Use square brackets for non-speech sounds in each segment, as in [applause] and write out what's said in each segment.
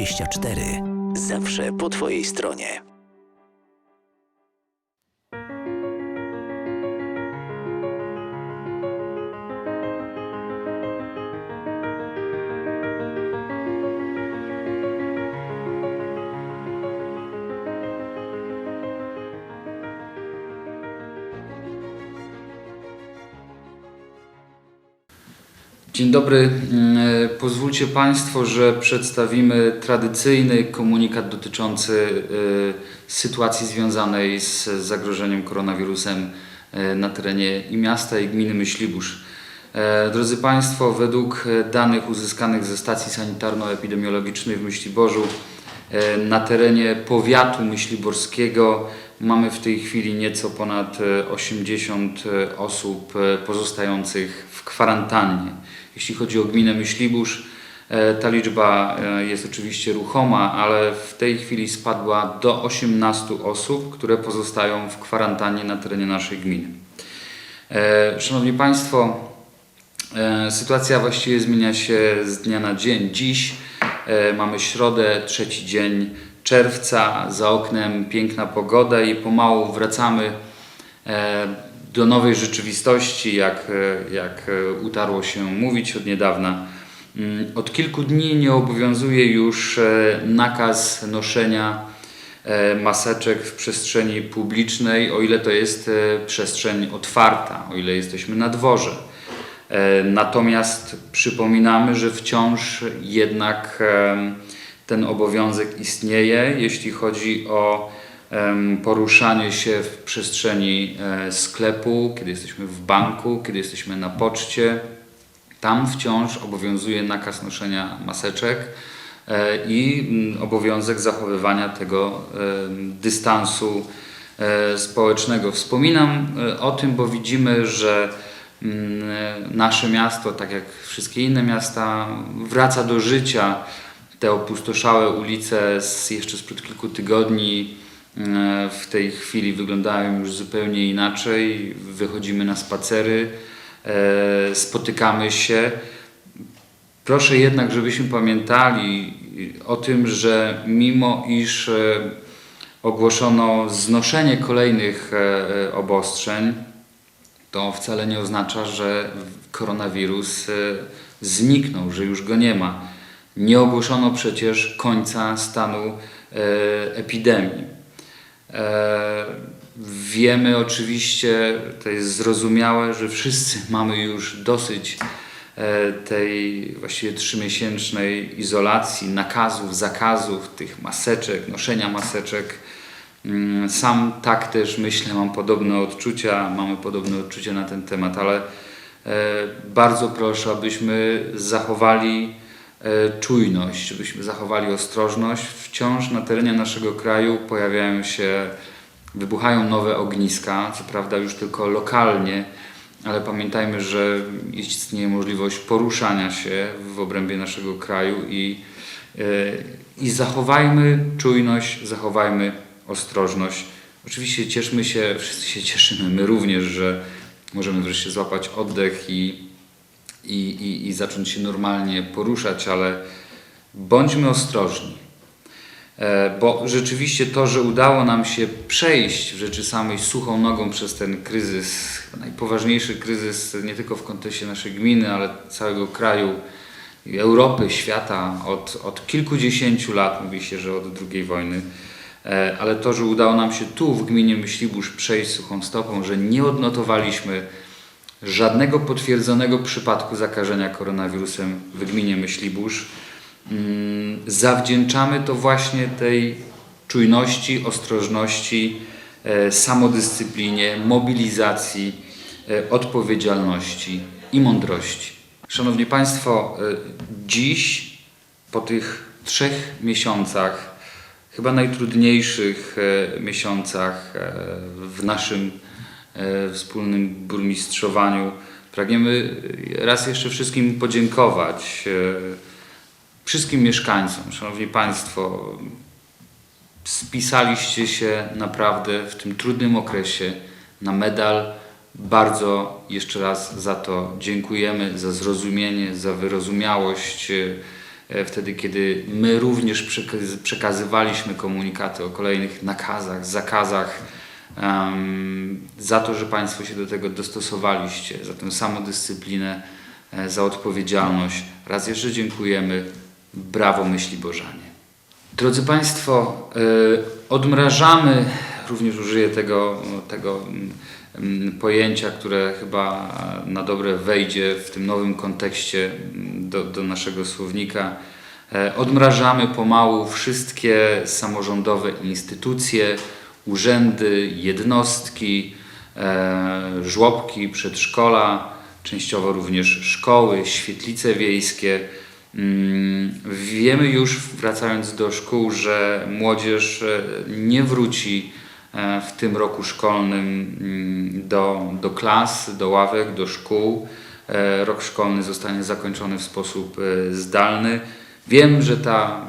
TVB24. Zawsze po Twojej stronie. Dzień dobry. Mm, Pozwólcie Państwo, że przedstawimy tradycyjny komunikat dotyczący y, sytuacji związanej z zagrożeniem koronawirusem y, na terenie i miasta, i gminy Myślibórz. E, Drodzy Państwo, według e, danych uzyskanych ze stacji sanitarno-epidemiologicznej w Myśliborzu e, na terenie powiatu myśliborskiego mamy w tej chwili nieco ponad e, 80 osób e, pozostających w kwarantannie. Jeśli chodzi o gminę Myślibórz, e, ta liczba e, jest oczywiście ruchoma, ale w tej chwili spadła do 18 osób, które pozostają w kwarantannie na terenie naszej gminy. E, Szanowni Państwo, Sytuacja właściwie zmienia się z dnia na dzień. Dziś mamy środę, trzeci dzień czerwca, za oknem piękna pogoda i pomału wracamy do nowej rzeczywistości, jak, e, jak e, utarło się mówić od niedawna. Mm, Od kilku dni nie obowiązuje już e, nakaz noszenia maseczek w przestrzeni publicznej, o ile to jest przestrzeń otwarta, o ile jesteśmy na dworze. Natomiast przypominamy, że wciąż jednak ten obowiązek istnieje, jeśli chodzi o poruszanie się w przestrzeni e, sklepu, kiedy jesteśmy w banku, kiedy jesteśmy na poczcie. Tam wciąż obowiązuje nakaz noszenia maseczek e, i mm, obowiązek zachowywania tego dystansu e, społecznego. Wspominam o tym, bo widzimy, że mm, nasze miasto, tak jak wszystkie inne miasta, wraca do życia. Te opustoszałe ulice z jeszcze sprzed kilku tygodni w tej chwili wyglądają już zupełnie inaczej. Wychodzimy na spacery, e, spotykamy się. Proszę jednak, żebyśmy pamiętali o tym, że mimo iż e, ogłoszono znoszenie kolejnych e, e, obostrzeń, to wcale nie oznacza, że koronawirus e, zniknął, że już go nie ma. Nie ogłoszono przecież końca stanu e, epidemii. E, Wiemy oczywiście, to jest zrozumiałe, że wszyscy [laughs] mamy już dosyć e, tej właściwie trzymiesięcznej izolacji, nakazów, zakazów, tych maseczek, noszenia maseczek. Mm, Sam tak też myślę, mam podobne odczucia, mamy podobne odczucia na ten temat, ale e, bardzo proszę, abyśmy zachowali czujność, żebyśmy zachowali ostrożność. Wciąż na terenie naszego kraju pojawiają się, wybuchają nowe ogniska, co prawda już tylko lokalnie, ale pamiętajmy, że istnieje możliwość poruszania się w obrębie naszego kraju i, e, i zachowajmy czujność, zachowajmy ostrożność. Oczywiście cieszmy się, wszyscy się cieszymy, my również, że możemy wreszcie złapać oddech i, i, i, i zacząć się normalnie poruszać, ale bądźmy ostrożni. E, Bo rzeczywiście to, że udało nam się przejść w rzeczy samej suchą nogą przez ten kryzys, najpoważniejszy kryzys nie tylko w kontekście naszej gminy, ale całego kraju, Europy, świata od, od kilkudziesięciu lat, mówi się, że od II wojny, E, ale to, że udało nam się tu w gminie Myślibórz przejść suchą stopą, że nie odnotowaliśmy żadnego potwierdzonego przypadku zakażenia koronawirusem w gminie Myślibórz, mm, zawdzięczamy to właśnie tej czujności, ostrożności, e, samodyscyplinie, mobilizacji, e, odpowiedzialności i mądrości. Szanowni Państwo, e, dziś po tych trzech miesiącach chyba najtrudniejszych miesiącach w naszym wspólnym burmistrzowaniu. Pragniemy raz jeszcze wszystkim podziękować, wszystkim mieszkańcom. Szanowni Państwo, spisaliście się naprawdę w tym trudnym okresie na medal Bardzo jeszcze raz za to dziękujemy, za zrozumienie, za wyrozumiałość. e, Wtedy, kiedy my również przekaz- przekazywaliśmy komunikaty o kolejnych nakazach, zakazach, za to, że Państwo się do tego dostosowaliście, za tę samodyscyplinę, e, za odpowiedzialność. Raz jeszcze dziękujemy. Brawo myśli Bożanie. Drodzy Państwo, y, odmrażamy, również użyję tego, tego mm, pojęcia, które chyba na dobre wejdzie w tym nowym kontekście mm, do, do naszego słownika. E, Odmrażamy pomału wszystkie samorządowe instytucje, urzędy, jednostki, e, żłobki, przedszkola, częściowo również szkoły, świetlice wiejskie. Mm, Wiemy już, wracając do szkół, że młodzież e, nie wróci e, w tym roku szkolnym mm, do, do klas, do ławek, do szkół. E, Rok szkolny zostanie zakończony w sposób zdalny. Wiem, że ta,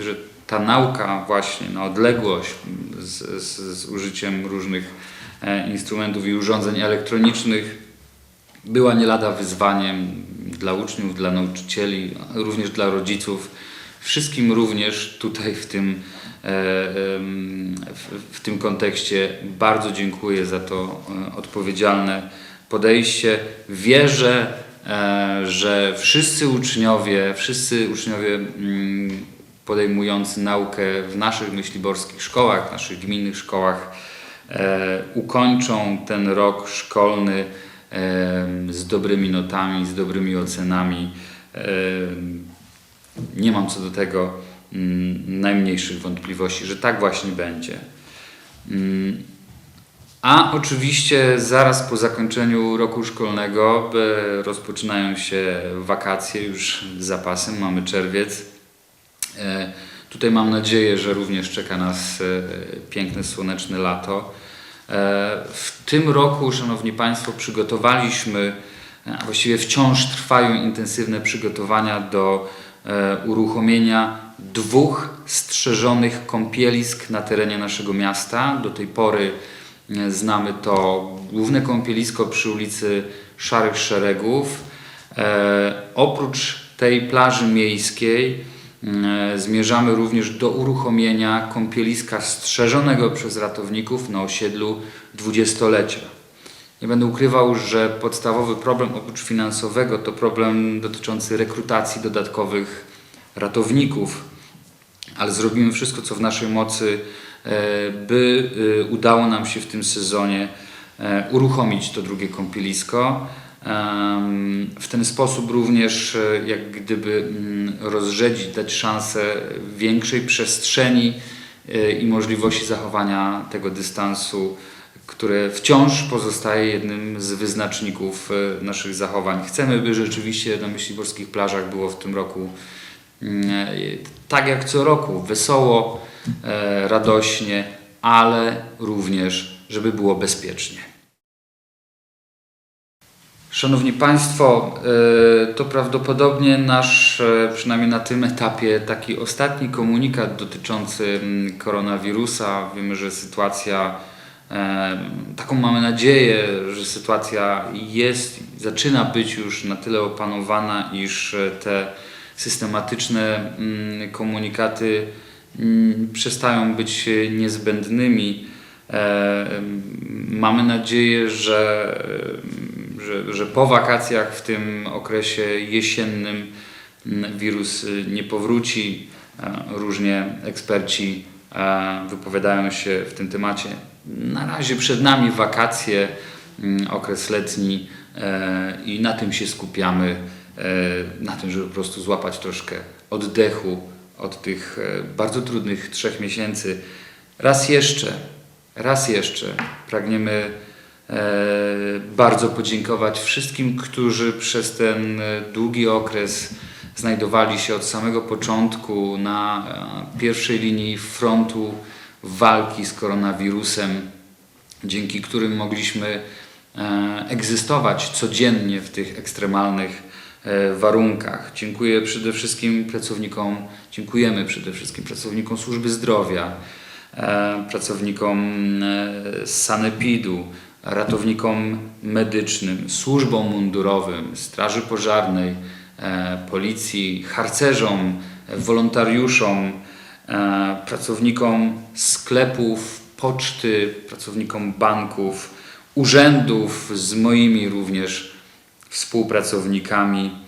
że ta nauka właśnie na odległość z, z, z użyciem różnych instrumentów i urządzeń elektronicznych była nie lada wyzwaniem dla uczniów, dla nauczycieli, również dla rodziców. Wszystkim również tutaj w tym, e, w, w tym kontekście bardzo dziękuję za to e, odpowiedzialne podejście. Wierzę, e, że wszyscy uczniowie, wszyscy uczniowie mm, podejmujący naukę w naszych myśliborskich szkołach, naszych gminnych szkołach, ukończą ten rok szkolny z dobrymi notami, z dobrymi ocenami. Nie mam co do tego mm, najmniejszych wątpliwości, że tak właśnie będzie. Mm, A oczywiście zaraz po zakończeniu roku szkolnego e, rozpoczynają się wakacje już z zapasem, mamy czerwiec. E, Tutaj mam nadzieję, że również czeka nas e, piękne, słoneczne lato. E, W tym roku, Szanowni Państwo, przygotowaliśmy, e, a właściwie wciąż trwają intensywne przygotowania do e, uruchomienia dwóch strzeżonych kąpielisk na terenie naszego miasta. Do tej pory znamy to główne kąpielisko przy ulicy Szarych Szeregów. Oprócz tej plaży miejskiej Zmierzamy również do uruchomienia kąpieliska strzeżonego przez ratowników na osiedlu dwudziestolecia. Nie będę ukrywał, że podstawowy problem oprócz finansowego to problem dotyczący rekrutacji dodatkowych ratowników, ale zrobimy wszystko, co w naszej mocy, e, by e, udało nam się w tym sezonie e, uruchomić to drugie kąpielisko. W ten sposób również e, jak gdyby mm, rozrzedzić, dać szansę większej przestrzeni e, i możliwości zachowania tego dystansu, które wciąż pozostaje jednym z wyznaczników e, naszych zachowań. Chcemy, by rzeczywiście na myśliborskich plażach było w tym roku mm, tak jak co roku, wesoło, radośnie, ale również, żeby było bezpiecznie. Szanowni Państwo, e, to prawdopodobnie nasz, e, przynajmniej na tym etapie, taki ostatni komunikat dotyczący mm, koronawirusa. Wiemy, że sytuacja, e, taką mamy nadzieję, że sytuacja jest, zaczyna być już na tyle opanowana, iż te systematyczne mm, komunikaty mm, przestają być niezbędnymi. Mamy nadzieję, że, że, że po wakacjach w tym okresie jesiennym wirus y, nie powróci. E, Różnie eksperci e, wypowiadają się w tym temacie. Na razie przed nami wakacje, m, okres letni e, i na tym się skupiamy, na tym, żeby po prostu złapać troszkę oddechu od tych bardzo trudnych trzech miesięcy. Raz jeszcze, raz jeszcze pragniemy bardzo podziękować wszystkim, którzy przez ten e, długi okres znajdowali się od samego początku na e, pierwszej linii frontu walki z koronawirusem, dzięki którym mogliśmy e, egzystować codziennie w tych ekstremalnych e, warunkach. Dziękuję przede wszystkim pracownikom, dziękujemy przede wszystkim pracownikom służby zdrowia, e, pracownikom e, Sanepidu, ratownikom medycznym, służbom mundurowym, straży pożarnej, e, policji, harcerzom, wolontariuszom, e, pracownikom sklepów, poczty, pracownikom banków, urzędów, z moimi również współpracownikami.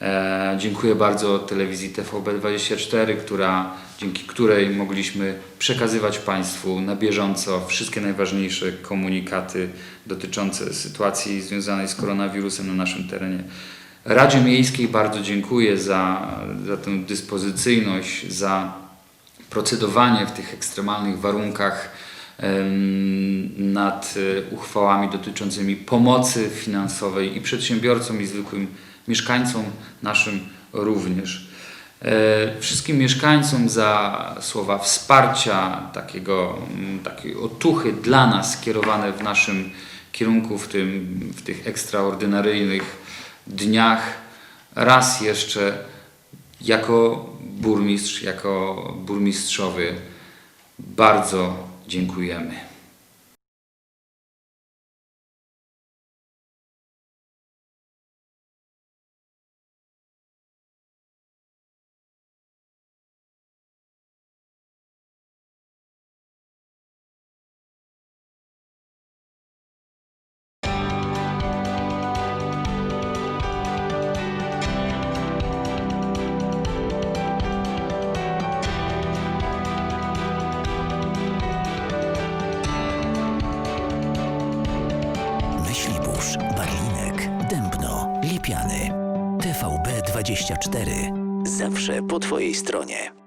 E, dziękuję bardzo telewizji TVB24, która, dzięki której mogliśmy przekazywać Państwu na bieżąco wszystkie najważniejsze komunikaty dotyczące sytuacji związanej z koronawirusem na naszym terenie. Radzie Miejskiej bardzo dziękuję za, za tę dyspozycyjność, za procedowanie w tych ekstremalnych warunkach nad e, uchwałami dotyczącymi pomocy finansowej i przedsiębiorcom, i zwykłym mieszkańcom naszym również. E, Wszystkim mieszkańcom za słowa wsparcia, takiego, takiej otuchy dla nas skierowane w naszym kierunku w, tym, w tych ekstraordynaryjnych dniach. Raz jeszcze jako burmistrz, jako burmistrzowie bardzo dziękujemy. 24. Zawsze po Twojej stronie.